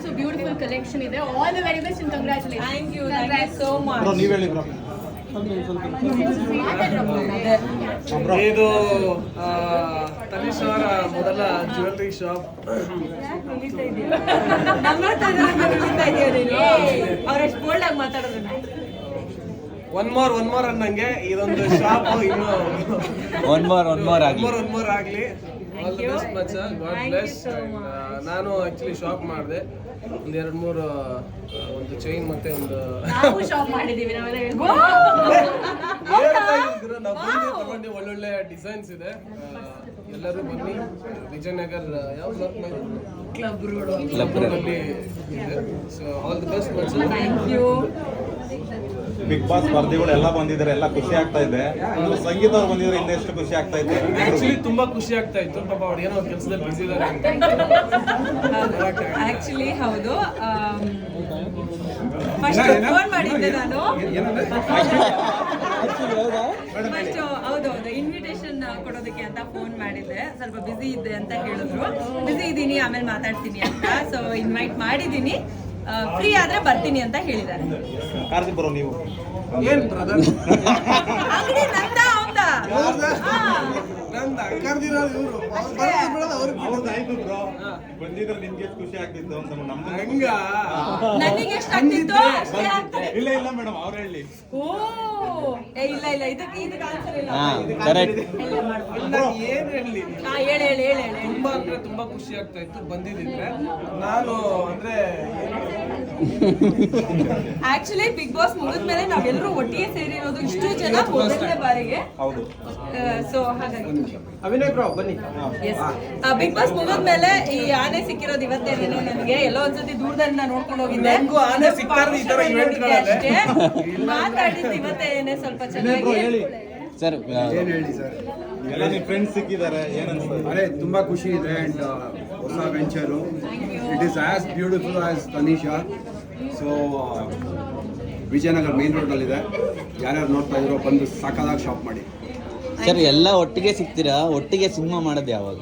Also beautiful collection ಇದೆ. All the very best and congratulation thank you thank you so much bro ನೀವ್ ಹೇಳಿ bro ಇದು ತನಿಷ್ ಅವರ ಮೊದಲ ಜ್ಯುವೆಲ್ರಿ ಶಾಪ್ ಅವ್ರಷ್ಟು ಬೋಲ್ಡ್ ಆಗಿ ಮಾತಾಡೋದನ್ನ ಒನ್ ಮೋರ್ ಒನ್ ಮೋರ್ ಅನ್ನಂಗೆ ಇದೊಂದು ಶಾಪ್ ಇನ್ನು one more one more one ಆಗ್ಲಿ ಮೋರ್ ಒನ್ ಮೋರ್ ಆಗ್ಲಿ. ಆಲ್ ದ ಬೆಸ್ಟ್ ಮಚ್ಚ ಗಾಡ್ ಬ್ಲೆಸ್ ನಾನು ಆಕ್ಚುಲಿ ಶಾಪ್ ಮಾಡಿದೆ. ಒಂದು ಎರಡು ಮೂರು ಒಂದು ಚೈನ್ ಮತ್ತೆ ಒಂದು ಶಾಪ್ ಮಾಡಿದೀವಿ. ನಾವೆಲ್ಲ ಬಂದು ಒಳ್ಳೊಳ್ಳೆ ಡಿಸೈನ್ಸ್ ಇದೆ ಎಲ್ಲರೂ ಬನ್ನಿ ವಿಜಯನಗರ್ ಯಾವ ಕ್ಲಬ್ ರೋಡ್. ಅಲ್ಲಿ ಇದೆ so all the best thank you Bigg Boss ಸ್ಪರ್ಧಿಗಳು ಎಲ್ಲ ಬಂದಿದ್ದಾರೆ ಎಲ್ಲ ಖುಷಿ ಆಗ್ತಾ ಇದೆ ಸಂಗೀತ ಅವ್ರು ಬಂದಿದ್ರೆ ಇನ್ನೆಷ್ಟು ಖುಷಿ ಆಗ್ತಾ ಇದೆ ಆಕ್ಚುಲಿ ತುಂಬಾ ಖುಷಿ ಆಗ್ತಾ ಇತ್ತು ಪಾಪ ಅವ್ರು ಏನೋ ಕೆಲಸದಲ್ಲಿ ಬಿಸಿ ಇದಾರೆ ಅಂತ ಆಕ್ಚುಲಿ ಹೌದು ಫಸ್ಟ್ ಫೋನ್ ಮಾಡಿದ್ದೆ ನಾನು ಫಸ್ಟ್ ಇನ್ವಿಟೇಷನ್ ಕೊಡೋದಕ್ಕೆ ಅಂತ ಫೋನ್ ಮಾಡಿದ್ದೆ. ಸ್ವಲ್ಪ ಬಿಸಿ ಇದ್ದೆ ಅಂತ ಹೇಳಿದ್ರು. ಬಿಸಿ ಇದ್ದೀನಿ ಆಮೇಲೆ ಮಾತಾಡ್ತೀನಿ ಅಂತ. ಸೊ ಇನ್ವೈಟ್ ಮಾಡಿದ್ದೀನಿ. ಫ್ರೀ ಆದ್ರೆ ಬರ್ತೀನಿ ಅಂತ ಹೇಳಿದ್ದಾರೆ. ಕಾರ್ತಿಕ್ ಬರೋ ನೀವು? ಏನ್ ಬ್ರದರ್ ಅಂಗಡಿ ನಂದ ಅವಂದ ನಂದು ಅಕ್ಕರ್ದಿರೋದು ಇವರು. ಆಯ್ತು ಬ್ರೋ. ಬಂದಿದ್ರೆ ನಿಮ್ಗೆ ಖುಷಿ ಆಗ್ತಿತ್ತು ಅಂತ ನಮ್ದು ಹಂಗ. ನನಗೆ ಎಷ್ಟು ಆಗ್ತಿತ್ತು ಅಷ್ಟೇ ಆಗ್ತದೆ ಇಲ್ಲ ಇಲ್ಲ ಮೇಡಮ್ ಅವ್ರು ಹೇಳಿ. ಓ. ಏ ಇಲ್ಲ ಇಲ್ಲ ಇದಕ್ಕೆ ಇದಕ್ಕೆ ಆನ್ಸರ್ ಇಲ್ಲ. ಹಾ ಕರೆಕ್ಟ್ ಇಲ್ಲ ಮಾಡ್ಬೋದು ಇಲ್ಲ ಏನ್ ಹೇಳಿ ಹಾ ಹೇಳಿ ಹೇಳಿ ಹೇಳಿ ಹೇಳಿ. ತುಂಬಾ ಅಂದ್ರೆ ತುಂಬಾ ಖುಷಿ ಆಗ್ತಾ ಇತ್ತು ಬಂದಿದ್ದಿದ್ರೆ. ನಾನು ಅಂದ್ರೆ ಆಕ್ಚುಲಿ ಬಿಗ್ ಬಾಸ್ ಮುಗಿದ್ಮೇಲೆ ನಾವೆಲ್ಲರೂ ಒಟ್ಟಿಗೆ ಸೇರಿರೋದು ಇಷ್ಟು ಜನ ಮೊದಲನೇ ಬಾರಿಗೆ. ಹೌದು. ಸೊ ಹಾಗಾಗಿ. ಅಭಿನಯ್ ಬ್ರೋ ಬನ್ನಿ. ಬಿಗ್ ಬಾಸ್ ಮುಗಿದ್ಮೇಲೆ ಈ ಆನೆ ಸಿಕ್ಕಿರೋದು ಇವತ್ತೇನೇನೋ ನನಗೆ. ಎಲ್ಲೋ ಒಂದ್ಸತಿ ದೂರದಿಂದ ನೋಡ್ಕೊಂಡು ಹೋಗಿದ್ದೆ. ಅಷ್ಟೇ. ಮಾತಾಡಿದ್ದು ಇವತ್ತೇನೆ ಸ್ವಲ್ಪ ಚೆನ್ನಾಗಿ ಸರ್ ಏನ್ ಹೇಳಿ ಸರ್? ಎಲ್ಲ ನಿಮ್ಮ ಫ್ರೆಂಡ್ಸ್ ಸಿಕ್ಕಿದ್ದಾರೆ. ಏನ್ ಅನ್ಸ್ತದೆ ಅದೇ ತುಂಬಾ ಖುಷಿ ಇದೆ ಆ್ಯಂಡ್ ಹೊಸ venture it is as beautiful as Tanisha so Vijayanagar main ರೋಡಲ್ಲಿದೆ ಯಾರ್ಯಾರು ನೋಡ್ತಾ ಇದ್ರು ಬಂದು ಸಾಕಾದಾಗ ಶಾಪ್ ಮಾಡಿ. ಸರ್ ಎಲ್ಲ ಒಟ್ಟಿಗೆ ಸಿಗ್ತೀರಾ? ಒಟ್ಟಿಗೆ ಸಿನಿಮಾ ಮಾಡೋದು ಯಾವಾಗ?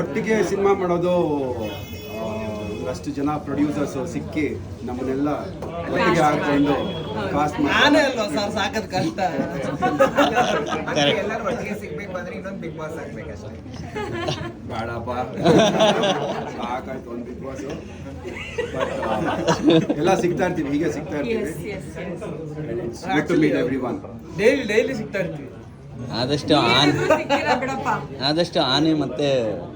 ಒಟ್ಟಿಗೆ ಸಿನಿಮಾ ಮಾಡೋದು ಒಂದಷ್ಟು ಜನ ಪ್ರೊಡ್ಯೂಸರ್ಸ್ ಸಿಕ್ಕಿ ನಮ್ಮನ್ನೆಲ್ಲ ಒಟ್ಟಿಗೆ ಹಾಕೊಂಡು ಕಾಸ್ಟ್ ನಾನೇ ಅಲ್ವಾ ಸರ್? ಸಾಕದ್ ಕಷ್ಟ. ಎಲ್ಲರೂ ಒಟ್ಟಿಗೆ ಸಿಗ್ಬೇಕು ಅಂದ್ರೆ ಇನ್ನೊಂದು ಬಿಗ್ ಬಾಸ್ ಆಗ್ಬೇಕಷ್ಟೇ. ಬೇಡಪ್ಪ. ಸಾಕಾಯ್ತು ಒಂದು ಬಿಗ್ ಬಾಸ್ ಎಲ್ಲ ಸಿಗ್ತಾ ಇರ್ತೀವಿ ಹೀಗೆ ಸಿಗ್ತಾ ಇರ್ತೀವಿ. ಡೈಲಿ ಡೈಲಿ ಸಿಗ್ತಾ ಇರ್ತೀವಿ. ಆದಷ್ಟು ಆನೆ ಬಿಡಪ್ಪ. ಆದಷ್ಟು ಆನೆ ಮತ್ತೆ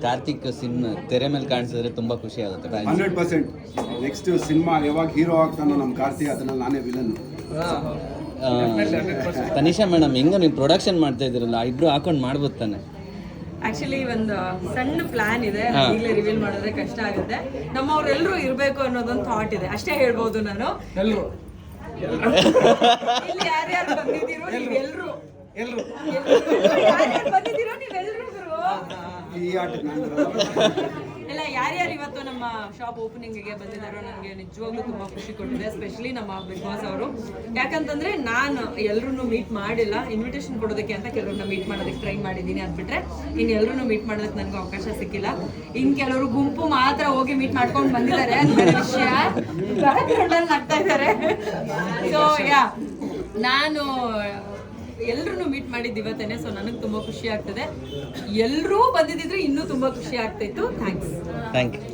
ಕಾರ್ತಿಕ್ ಸಿನಿಮಾ ತೆರೆ ಮೇಲೆ ಕಾಣಿಸಿದ್ರೆ ತುಂಬಾ ಖುಷಿ ಆಗುತ್ತೆ. Hundred percent. ನೆಕ್ಸ್ಟ್ ಸಿನಿಮಾ ಯಾವಾಗ ಹೀರೋ ಆಗ್ತಾನೋ ನಮ್ಮ ಕಾರ್ತಿಕ್ ಅದನ್ನ ನಾನೇ ವಿಲನ್ ತನಿಷಾ ಮೇಡಮ್ ಹೆಂಗ ನೀವು ಪ್ರೊಡಕ್ಷನ್ ಮಾಡ್ತಾ ಇದ್ದೀರಲ್ಲ ಇಬ್ರು ಹಾಕೊಂಡು ಮಾಡ್ಬೋದು ತಾನೆ. ಆಕ್ಚುಲಿ ಒಂದು ಸಣ್ಣ ಪ್ಲಾನ್ ಇದೆ. ಈಗಲೇ ರಿವೀಲ್ ಮಾಡಿದ್ರೆ ಕಷ್ಟ ಆಗುತ್ತೆ. ನಮ್ಮವ್ರೆಲ್ಲರೂ ಇರಬೇಕು ಅನ್ನೋದೊಂದು ಥಾಟ್ ಇದೆ. ಅಷ್ಟೇ ಹೇಳ್ಬೋದು ನಾನು. ಎಲ್ಲರೂ ಇಲ್ಲಿ ಯಾರ್ಯಾರು ಬಂದಿದ್ದೀರೋ ನೀವೆಲ್ಲರೂ ಎಲ್ರು. ಯಾರ್ಯಾರು ಬಂದಿದ್ದೀರೋ ನೀವೆಲ್ಲರೂ ಗುರು ಈ ಆಟಕ್ಕೆ. ಎಲ್ಲ ಯಾರ್ಯಾರು ಇವತ್ತು ನಮ್ಮ ಶಾಪ್ ಓಪನಿಂಗಿಗೆ ಬಂದಿದ್ದಾರೋ ನನಗೆ ನಿಜವಾಗ್ಲೂ ತುಂಬಾ ಖುಷಿ ಕೊಟ್ಟಿದೆ ಸ್ಪೆಷಲಿ ನಮ್ಮ ಬಿಗ್ ಬಾಸ್ ಅವರು. ಯಾಕಂತಂದ್ರೆ ನಾನು ಎಲ್ಲರೂ ಮೀಟ್ ಮಾಡಿಲ್ಲ ಇನ್ವಿಟೇಷನ್ ಕೊಡೋದಕ್ಕೆ ಅಂತ ಕೆಲವ್ರನ್ನ ಮೀಟ್ ಮಾಡೋದಕ್ಕೆ ಟ್ರೈ ಮಾಡಿದ್ದೀನಿ ಅದ್ಬಿಟ್ರೆ ಇನ್ನು ಎಲ್ಲರೂ ಮೀಟ್ ಮಾಡೋದಕ್ಕೆ ನನಗೆ ಅವಕಾಶ ಸಿಕ್ಕಿಲ್ಲ. ಇನ್ ಕೆಲವರು ಗುಂಪು ಮಾತ್ರ ಹೋಗಿ ಮೀಟ್ ಮಾಡ್ಕೊಂಡು ಬಂದಿದ್ದಾರೆ ವಿಷಯ. ನಗ್ತಾ ಇದ್ದಾರೆ. ಸೊ ಯಾ ನಾನು ಎಲ್ಲರೂ ಮೀಟ್ ಮಾಡಿದ್ದು ಇವತ್ತೇನೆ ಸೊ ನನಗೆ ತುಂಬಾ ಖುಷಿ ಆಗ್ತದೆ. ಎಲ್ಲರೂ ಬಂದಿದ್ದಿದ್ರೆ ಇನ್ನೂ ತುಂಬಾ ಖುಷಿ ಆಗ್ತಾ ಇತ್ತು. Thanks thank you